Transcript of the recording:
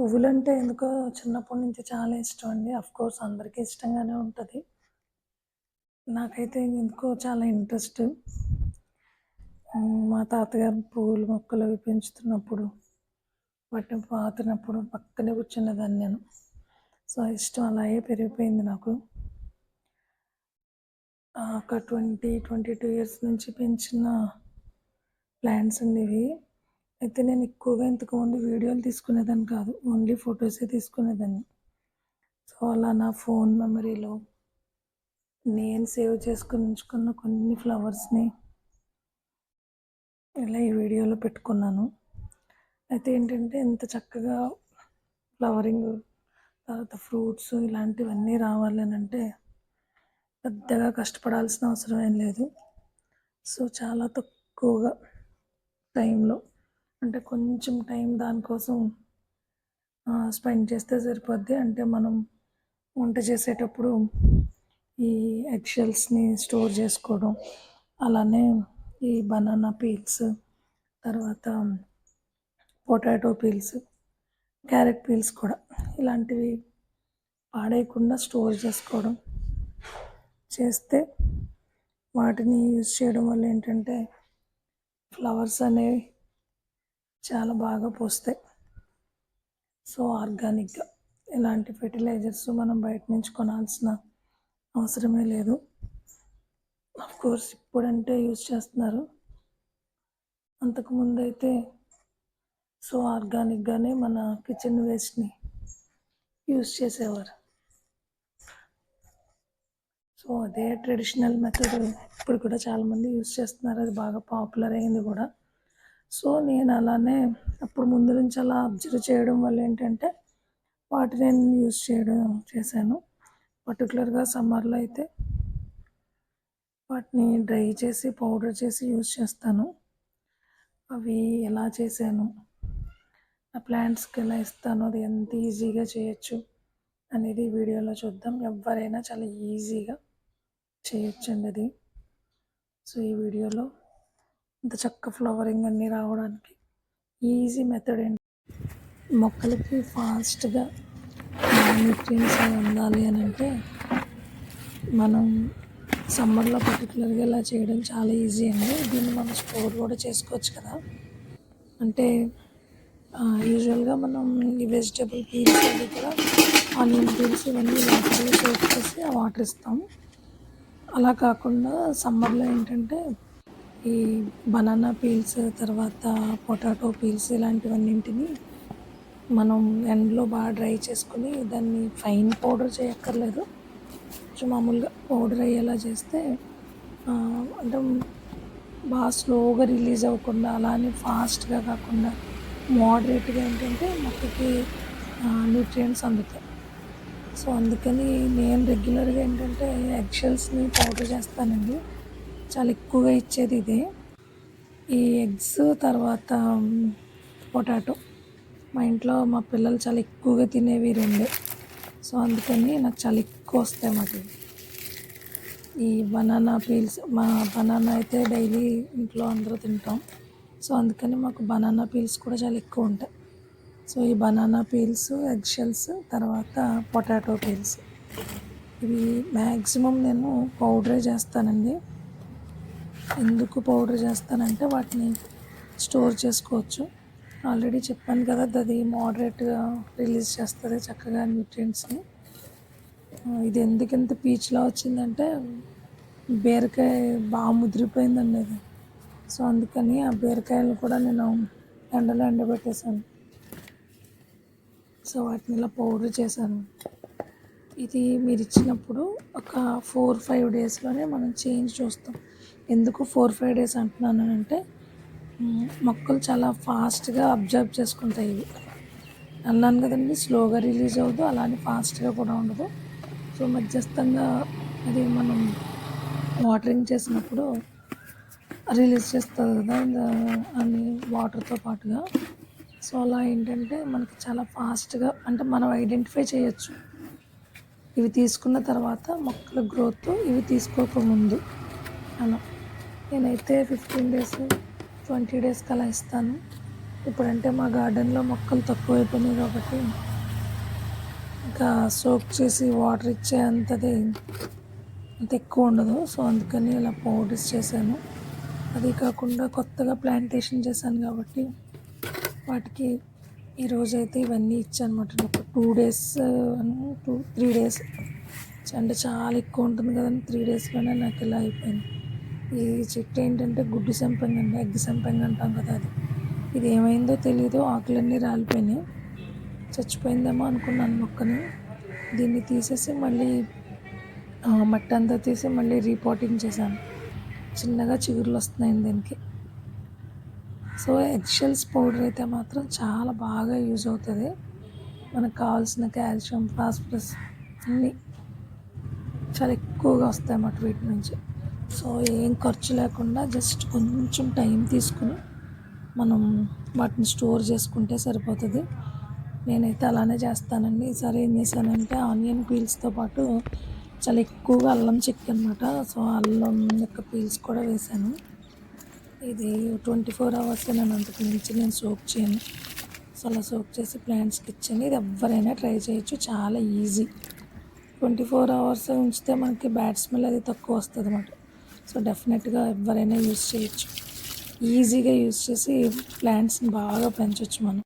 పువ్వులంటే ఎందుకో చిన్నప్పటి నుంచి చాలా ఇష్టం అండి. అఫ్‌కోర్స్ అందరికీ ఇష్టంగానే ఉంటుంది నాకైతే ఎందుకో చాలా ఇంట్రెస్ట్. మా తాతగారు పువ్వులు మొక్కలు అవి పెంచుతున్నప్పుడు, వాటిని పాతున్నప్పుడు పక్కనే కూర్చున్నదాన్ని నేను. సో, ఇష్టం అలాగే పెరిగిపోయింది నాకు. ఒక ట్వంటీ ట్వంటీ టూ ఇయర్స్ నుంచి పెంచిన ప్లాంట్స్ అండి ఇవి. అయితే నేను ఎక్కువగా ఇంతకుముందు వీడియోలు తీసుకునేదాన్ని కాదు. ఓన్లీ ఫొటోసే తీసుకునేదాన్ని. సో, అలా నా ఫోన్ మెమరీలో నేను సేవ్ చేసుకొని ఉంచుకున్న కొన్ని ఫ్లవర్స్‌ని ఇలా ఈ వీడియోలో పెట్టుకున్నాను. అయితే ఏంటంటే ఇంత చక్కగా ఫ్లవరింగ్, తర్వాత ఫ్రూట్స్ ఇలాంటివన్నీ రావాలి అంటే పెద్దగా కష్టపడాల్సిన అవసరం ఏం లేదు. సో, చాలా తక్కువగా టైంలో అంటే కొంచెం టైం దానికోసం స్పెండ్ చేస్తే సరిపోద్ది. అంటే మనం వంట చేసేటప్పుడు ఈ ఎగ్షెల్స్ని స్టోర్ చేసుకోవడం, అలానే ఈ బనానా పీల్స్, తర్వాత పొటాటో పీల్స్, క్యారెట్ పీల్స్ కూడా ఇలాంటివి పాడేయకుండా స్టోర్ చేసుకోవడం చేస్తే వాటిని యూజ్ చేయడం వల్ల ఏంటంటే ఫ్లవర్స్ అనేవి చాలా బాగా పోస్తాయి సో, ఆర్గానిక్‌గా ఎలాంటి ఫెర్టిలైజర్స్ మనం బయట నుంచి కొనాల్సిన అవసరమే లేదు. అఫ్‌కోర్స్ ఇప్పుడంటే యూజ్ చేస్తున్నారు. అంతకుముందు అయితే సో, ఆర్గానిక్‌గానే మన కిచెన్ వేస్ట్‌ని యూజ్ చేసేవారు. సో, అదే ట్రెడిషనల్ మెథడ్ ఇప్పుడు కూడా చాలామంది యూజ్ చేస్తున్నారు. అది బాగా పాపులర్ అయింది కూడా. సో, నేను అలానే అప్పుడు ముందు నుంచి అలా అబ్జర్వ్ చేయడం వల్ల ఏంటంటే వాటిని నేను యూజ్ చేయడం చేశాను. పర్టిక్యులర్‌గా సమ్మర్‌లో అయితే వాటిని డ్రై చేసి పౌడర్ చేసి యూజ్ చేస్తాను. అవి ఎలా చేశాను, నా ప్లాంట్స్‌కి ఎలా ఇస్తాను అది ఎంత ఈజీగా చేయొచ్చు అనేది వీడియోలో చూద్దాం. ఎవరైనా చాలా ఈజీగా చేయొచ్చండి అది. సో, ఈ వీడియోలో ఇంత చక్క ఫ్లవరింగ్ అన్నీ రావడానికి ఈజీ మెథడ్ ఏంటి మొక్కలకి ఫాస్ట్‌గా న్యూట్రియన్స్ అవి అని అంటే మనం సమ్మర్‌లో పర్టికులర్గా ఇలా చేయడం చాలా ఈజీ అండి. దీన్ని మనం స్టోర్ కూడా చేసుకోవచ్చు కదా! అంటే యూజువల్‌గా మనం ఈ వెజిటేబుల్ పీల్స్ అవి కూడా ఆనియన్ పీల్స్ ఇవన్నీ వాటర్‌లో సోక్ చేసి ఆ వాటర్ ఇస్తాము అలా కాకుండా సమ్మర్‌లో ఏంటంటే ఈ బనానా పీల్స్, తర్వాత పొటాటో పీల్స్ ఇలాంటివన్నింటిని మనం ఎండలో బాగా డ్రై చేసుకుని దాన్ని ఫైన్ పౌడర్ చేయక్కర్లేదు. కొంచెం మామూలుగా పౌడర్ అయ్యేలా చేస్తే అంటే బాగా స్లోగా రిలీజ్ అవ్వకుండా అలానే ఫాస్ట్‌గా కాకుండా మోడరేట్‌గా ఏంటంటే మొక్కకి న్యూట్రియంట్స్ అందుతాయి. సో, అందుకని నేను రెగ్యులర్‌గా ఏంటంటే ఎగ్షెల్స్ని పౌడర్ చేస్తానండి. చాలా ఎక్కువగా ఇచ్చేది ఇదే. ఈ ఎగ్స్ తర్వాత పొటాటో మా ఇంట్లో మా పిల్లలు చాలా ఎక్కువగా తినేవి రెండే. సో, అందుకని నాకు చాలా ఎక్కువ వస్తాయి మాకు ఈ బనానా పీల్స్ మా బనానా అయితే డైలీ ఇంట్లో అందరూ తింటాం. సో, అందుకని మాకు బనానా పీల్స్ కూడా చాలా ఎక్కువ ఉంటాయి. సో, ఈ బనానా పీల్స్, ఎగ్ షెల్స్ తర్వాత పొటాటో పీల్స్ ఇవి మ్యాక్సిమం నేను పౌడరే చేస్తానండి. ఎందుకు పౌడర్ చేస్తానంటే వాటిని స్టోర్ చేసుకోవచ్చు. ఆల్రెడీ చెప్పాను కదా! అది మోడరేట్‌గా రిలీజ్ చేస్తుంది చక్కగా న్యూట్రియంట్స్‌ని. ఇది ఎందుకు ఇంత పీచులా వచ్చిందంటే బీరకాయ బాగా ముదిరిపోయిందండి అది. సో, అందుకని ఆ బీరకాయలు కూడా నేను ఎండలో ఎండబెట్టేసాను. సో, వాటిని ఇలా పౌడర్ చేశాను. ఇది మీరు ఇచ్చినప్పుడు ఒక 4, 5 డేస్‌లోనే మనం చేంజ్ చూస్తాం. ఎందుకు 4, 5 డేస్ అంటున్నాను అంటే మొక్కలు చాలా ఫాస్ట్‌గా అబ్జర్వ్ చేసుకుంటాయి ఇవి. అన్నాను కదండి స్లోగా రిలీజ్ అవ్వదు. అలానే ఫాస్ట్‌గా కూడా ఉండదు. సో, మధ్యస్థంగా అది మనం వాటరింగ్ చేసినప్పుడు రిలీజ్ చేస్తుంది కదా! అని వాటర్‌తో పాటుగా. సో, అలా ఏంటంటే మనకి చాలా ఫాస్ట్‌గా అంటే మనం ఐడెంటిఫై చేయొచ్చు. ఇవి తీసుకున్న తర్వాత మొక్కల గ్రోత్ ఇవి తీసుకోకముందు అలా. నేనైతే 15 డేస్, 20 డేస్‌కి అలా ఇస్తాను. ఇప్పుడంటే మా గార్డెన్లో మొక్కలు తక్కువైపోయినాయి కాబట్టి ఇంకా సోక్ చేసి వాటర్ ఇచ్చే అంతది అంత ఎక్కువ ఉండదు సో అందుకని ఇలా పౌడర్స్ చేశాను అది కాకుండా కొత్తగా ప్లాంటేషన్ చేశాను కాబట్టి వాటికి ఈరోజైతే ఇవన్నీ ఇచ్చాను అనమాట two days two three days. అంటే చాలా ఎక్కువ ఉంటుంది కదండి త్రీ డేస్లోనే నాకు ఇలా అయిపోయింది. ఈ చెట్టు ఏంటంటే గుడ్డు సంపంగి అండి ఎగ్ సంపంగి అంటాం కదా అది. ఇది ఏమైందో తెలియదు ఆకులన్నీ రాలిపోయినాయి. చచ్చిపోయిందేమో అనుకున్నాను మొక్కని. దీన్ని తీసేసి మళ్ళీ మట్టి అంతా తీసి మళ్ళీ రీపోటింగ్ చేశాను. చిన్నగా చిగురులు వస్తున్నాయి దీనికి. సో ఎగ్షెల్స్ పౌడర్ అయితే మాత్రం చాలా బాగా యూజ్ అవుతుంది. మనకు కావాల్సిన కాల్షియం ఫాస్ఫరస్ అన్నీ చాలా ఎక్కువగా వస్తాయి అన్నమాట వీటి నుంచి. సో ఏం ఖర్చు లేకుండా జస్ట్ కొంచెం టైం తీసుకుని మనం వాటిని స్టోర్ చేసుకుంటే సరిపోతుంది. నేనైతే అలానే చేస్తానండి. ఈసారి ఏం చేశానంటే ఆనియన్ పీల్స్తో పాటు చాలా ఎక్కువగా అల్లం చెక్క అనమాట సో అల్లం యొక్క పీల్స్ కూడా వేశాను. ఇది ట్వంటీ ఫోర్ అవర్స్ నేను అంతకు మించి నేను సోప్ చేయను. సో అలా సోక్ చేసి ప్లాంట్స్కి కిచెన్ ఇది ఎవరైనా ట్రై చేయొచ్చు. చాలా ఈజీ. ట్వంటీ ఫోర్ అవర్స్ ఉంచితే మనకి బ్యాడ్ స్మెల్ అది తక్కువ వస్తుంది అన్నమాట. సో డెఫినెట్గా ఎవరైనా యూస్ చేయొచ్చు. ఈజీగా యూస్ చేసి ప్లాంట్స్ని బాగా పెంచవచ్చు మనం.